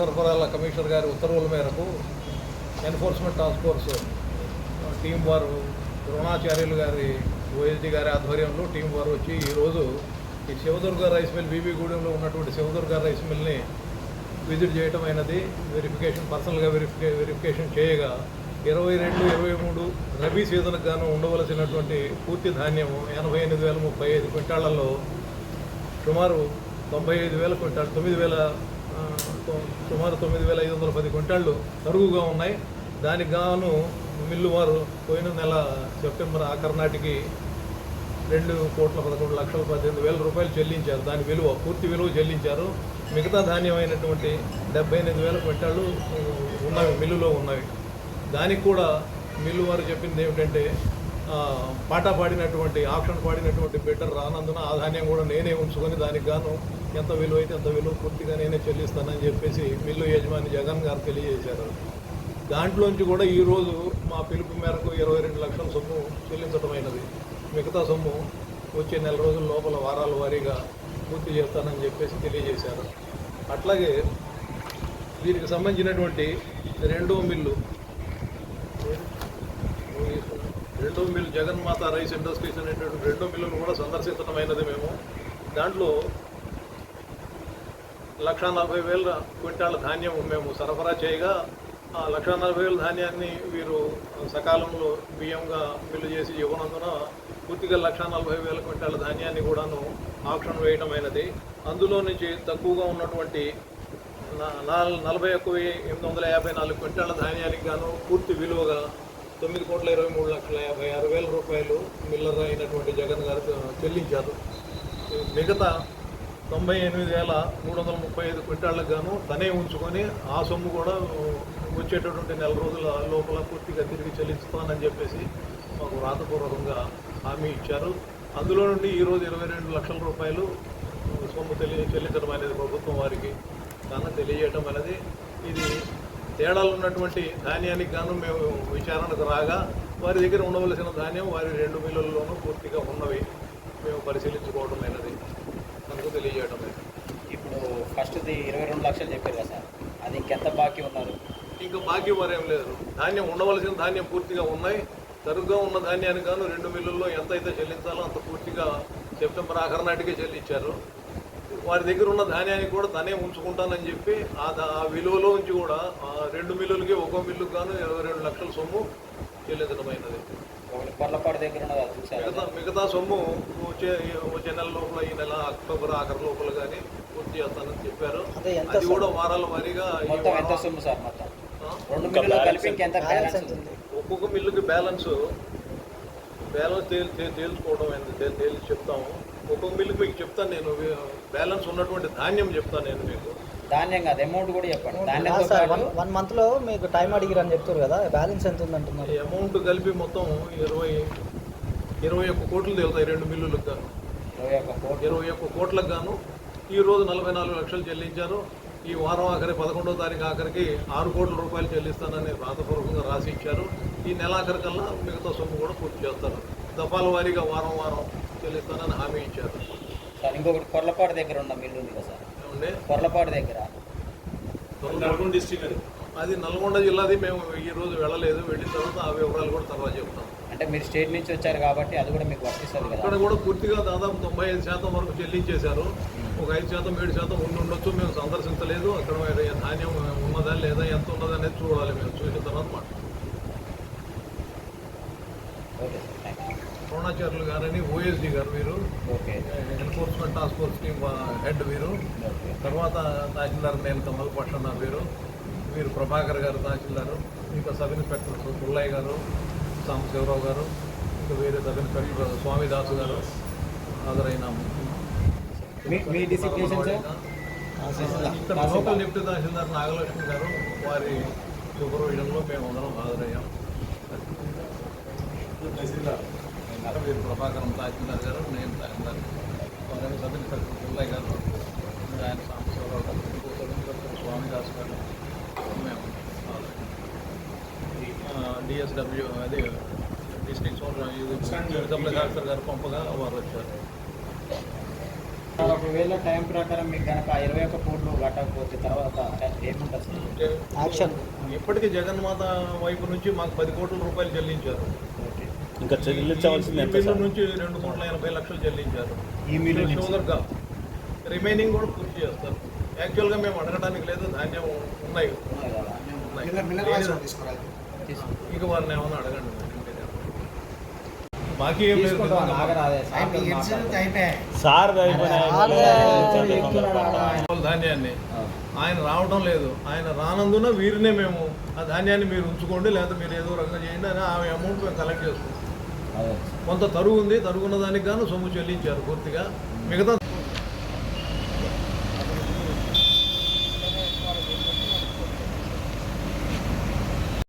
సరఫరాల కమిషనర్ గారి ఉత్తర్వుల మేరకు ఎన్ఫోర్స్మెంట్ టాస్క్ ఫోర్స్ టీం వారు ద్రోణాచార్యులు గారి ఓఎస్డి గారి ఆధ్వర్యంలో టీం వారు వచ్చి ఈరోజు ఈ శివదుర్గ రైస్ మిల్ బీబీగూడెంలో ఉన్నటువంటి శివదుర్గ రైస్ మిల్ని విజిట్ చేయటం అయినది. వెరిఫికేషన్ పర్సనల్గా వెరిఫికే వెరిఫికేషన్ చేయగా ఇరవై రెండు ఇరవై మూడు రబీ సీజన్కు గాను ఉండవలసినటువంటి పూర్తి ధాన్యం ఎనభై ఎనిమిది వేల ముప్పై ఐదు క్వింటాళ్ళలో సుమారు తొంభై ఐదు వేల క్వింటాల్ తొమ్మిది వేల సుమారు తొమ్మిది వేల ఐదు వందల పది క్వింటాళ్ళు కరువుగా ఉన్నాయి. దానికి గాను మిల్లు వారు పోయిన నెల సెప్టెంబర్ ఆఖరి నాటికి రెండు కోట్ల పదకొండు లక్షల పద్దెనిమిది వేల రూపాయలు చెల్లించారు. దాని విలువ పూర్తి విలువ చెల్లించారు. మిగతా ధాన్యం అయినటువంటి డెబ్బై ఎనిమిది వేల క్వింటాళ్ళు ఉన్నవి మిల్లులో ఉన్నవి. దానికి కూడా మిల్లు వారు చెప్పింది ఏమిటంటే పాట పాడినటువంటి ఆప్షన్ పాడినటువంటి బెటర్ రానందున ఆ ధాన్యం కూడా నేనే ఉంచుకొని దానికి గాను ఎంత విలువ అయితే అంత విలువ పూర్తిగా నేనే చెల్లిస్తానని చెప్పేసి మిల్లు యజమాని జగన్ గారు తెలియజేశారు. దాంట్లోంచి కూడా ఈరోజు మా పిలుపు మేరకు ఇరవై రెండు లక్షల సొమ్ము చెల్లించడమైనది మిగతా సొమ్ము వచ్చే నెల రోజుల లోపల వారాల వారీగా పూర్తి చేస్తానని చెప్పేసి తెలియజేశారు. అట్లాగే దీనికి సంబంధించినటువంటి రెండో మిల్లు రెండో మిల్లు జగన్మాత రైస్ ఇండస్ట్రీస్ అనేటువంటి రెండో మిల్లును కూడా సందర్శించడమైనది మేము. దాంట్లో లక్ష నలభై వేల క్వింటాల ధాన్యం మేము సరఫరా చేయగా ఆ లక్ష నలభై వేల ధాన్యాన్ని వీరు సకాలంలో బియ్యంగా మిల్లు చేసి ఇవ్వనందున పూర్తిగా లక్ష నలభై వేల క్వింటాల ధాన్యాన్ని కూడాను ఆప్షన్ వేయడం అయినది అందులో నుంచి తక్కువగా ఉన్నటువంటి నా- నలభై ఒక్క వెయ్యి ఎనిమిది వందల యాభై నాలుగు క్వింటాల ధాన్యానికి గాను పూర్తి విలువగా తొమ్మిది కోట్ల ఇరవై మూడు లక్షల యాభై ఆరు వేల రూపాయలు మిల్లర్ అయినటువంటి జగన్ గారు చెల్లించారు. మిగతా తొంభై ఎనిమిది వేల మూడు వందల ముప్పై ఐదు క్వింటాళ్ళకు గాను తనే ఉంచుకొని ఆ సొమ్ము కూడా వచ్చేటటువంటి నెల రోజుల లోపల పూర్తిగా తిరిగి చెల్లిస్తానని చెప్పేసి మాకు రాతపూర్వకంగా హామీ ఇచ్చారు. అందులో నుండి ఈరోజు ఇరవై రెండు లక్షల రూపాయలు సొమ్ము తెలియ చెల్లించడం అనేది ప్రభుత్వం వారికి దాన్ని తెలియజేయటం అనేది ఇది తేడాలు ఉన్నటువంటి ధాన్యానికి గాను మేము విచారణకు రాగా వారి దగ్గర ఉండవలసిన ధాన్యం వారి రెండు మిల్లుల్లోనూ పూర్తిగా ఉన్నవి మేము పరిశీలించుకోవడం అయినది. మనకు తెలియజేయడం ఇప్పుడు ఫస్ట్ది ఇరవై రెండు లక్షలు చెప్పారు కదా సార్. అది ఇంకెంత బాకీ ఉన్నారు? ఇంకా బాకీ వారేం లేదు. ధాన్యం ఉండవలసిన ధాన్యం పూర్తిగా ఉన్నాయి. తరుగ్గా ఉన్న ధాన్యానికి గాను రెండు మిల్లుల్లో ఎంత అయితే చెల్లించాలో అంత పూర్తిగా సెప్టెంబర్ ఆఖరి నాటికే చెల్లించారు. వారి దగ్గర ఉన్న ధాన్యానికి కూడా తనే ఉంచుకుంటానని చెప్పి ఆ విలువలో నుంచి కూడా ఆ రెండు మిల్లులకి ఒక్కో మిల్లుకి గాను ఇరవై రెండు లక్షల సొమ్ము చెల్లించడమైనది. మిగతా మిగతా సొమ్ము వచ్చే వచ్చే నెల లోపల ఈ నెల అక్టోబర్ ఆఖరి లోపల కానీ పూర్తి చేస్తానని చెప్పారు. అదే కూడా వారాల వారీగా ఒక్కొక్క మిల్లుకి బ్యాలెన్స్ బ్యాలెన్స్ తేల్చుకోవడం తేల్చి చెప్తాము. ఒక్కొక్క మిల్లుకి మీకు చెప్తాను నేను బ్యాలెన్స్ ఉన్నటువంటి ధాన్యం చెప్తాను నేను మీకు. ధాన్యం కాదు అమౌంట్ కూడా చెప్పండి. వన్ వన్ మంత్లో మీకు టైం అడిగిరని చెప్తారు కదా బ్యాలెన్స్ ఎంత ఉంది అంటున్నారు ఈ అమౌంట్ కలిపి మొత్తం ఇరవై ఇరవై ఒక్క కోట్లు తేలుతాయి రెండు మిల్లులకు గాను. ఇరవై ఒక్క కోట్లకు గాను. ఈ రోజు నలభై నాలుగు లక్షలు చెల్లించారు. ఈ వారం ఆఖరి పదకొండో తారీఖు ఆఖరికి ఆరు కోట్ల రూపాయలు చెల్లిస్తానని రాతపూర్వకంగా రాసి ఇచ్చారు. ఈ నెలాఖరు కల్లా మిగతా సొమ్ము కూడా పూర్తి చేస్తారు. దఫాల వారీగా వారం వారం చెల్లిస్తానని హామీ ఇచ్చారు. సార్ ఇంకొకటి కొర్లపాడు దగ్గర ఉన్న మిల్లు ఉంది కదా సార్? ఏమండి కొర్లపాడు దగ్గర. నల్గొండ డిస్టిక్ అది. నల్గొండ జిల్లాది మేము ఈ రోజు వెళ్ళలేదు. వెళ్ళిన తర్వాత ఆ వివరాలు కూడా తర్వాత చెప్తాం. అంటే మీరు స్టేట్ నుంచి వచ్చారు కాబట్టి అది కూడా మీకు వర్తిస్తుంది కదా? అక్కడ కూడా పూర్తిగా దాదాపు తొంభై ఐదు శాతం వరకు చెల్లించేశారు. ఒక ఐదు శాతం ఏడు శాతం ఉండి ఉండొచ్చు. మేము సందర్శించలేదు. అక్కడ ధాన్యం ఉన్నదా లేదా ఎంత ఉన్నదా అనేది చూడాలి. మేము చూసిన తర్వాత మాట్లాడతాం. ఓకే ద్రోణాచార్యులు గారని ఓఎస్డి గారు వీరు. Okay. Enforcement task force team head వీరు. ఓకే. తర్వాత తహసీల్దార్ నేను కమల్ పట్ల నా పేరు వీరు ప్రభాకర్ గారు తహసీల్దారు. ఇంకా సబ్ ఇన్స్పెక్టర్ పుల్లయ్య గారు సాంబశివరావు గారు ఇంకా వేరే సబ్ ఇన్స్పెక్టర్ స్వామిదాసు గారు హాజరైన మీ మీ డిసిప్లినేషన్ సార్? ఇక్కడ లోకల్ డిప్యూటీ తహసీల్దార్ నాగలక్ష్మి గారు వారి సూపర్విజన్లో మేము అందరం హాజరయ్యాం. వీరు ప్రభాకరం తహసీల్దార్ గారు నేను తహసీల్దార్ వారి సబ్ ఇన్స్పెక్టర్ పుల్లయ్య గారు ఆయన సాంబశివరావు గారు ఇంకో సబ్ ఇన్స్పెక్టర్ స్వామిదాస్ గారు మేము డిఎస్డబ్ల్యూ అదే డిస్ట్రిక్ట్ ఆఫీసర్ గారు పంపగా వారు వచ్చారు. ఒకవేళ టైం ప్రకారం మీకు కనుక ఇరవై ఒక్క కోట్లు కట్టకపోతే తర్వాత ఏముంటుంది? యాక్షన్. ఇప్పటికీ జగన్మాత వైపు నుంచి మాకు పది కోట్ల రూపాయలు చెల్లించారు. ఇంకా చెల్లించవలసింది ఎంత నుంచి రెండు కోట్ల ఎనభై లక్షలు చెల్లించారు. ఈ మిల్లు నుంచి షుగర్గా. రిమైనింగ్ కూడా పూర్తి చేస్తారు. యాక్చువల్గా మేము అడగడానికి లేదు ధాన్యం ఉన్నాయి. ఇక వారిని ఏమన్నా అడగండి. బాకీ ఏం లేదు. సార్ ధాన్యాన్ని. ఆయన రావడం లేదు. ఆయన రానందున వీరినే మేము ఆ ధాన్యాన్ని మీరు ఉంచుకోండి లేదా మీరు ఏదో రకంగా చేయండి అని ఆ అమౌంట్ మేము కలెక్ట్ చేసుకుంటాం. కొంత తరుగు ఉంది తరుగున్న దానికి గాను సొమ్ము చెల్లించారు పూర్తిగా. మిగతా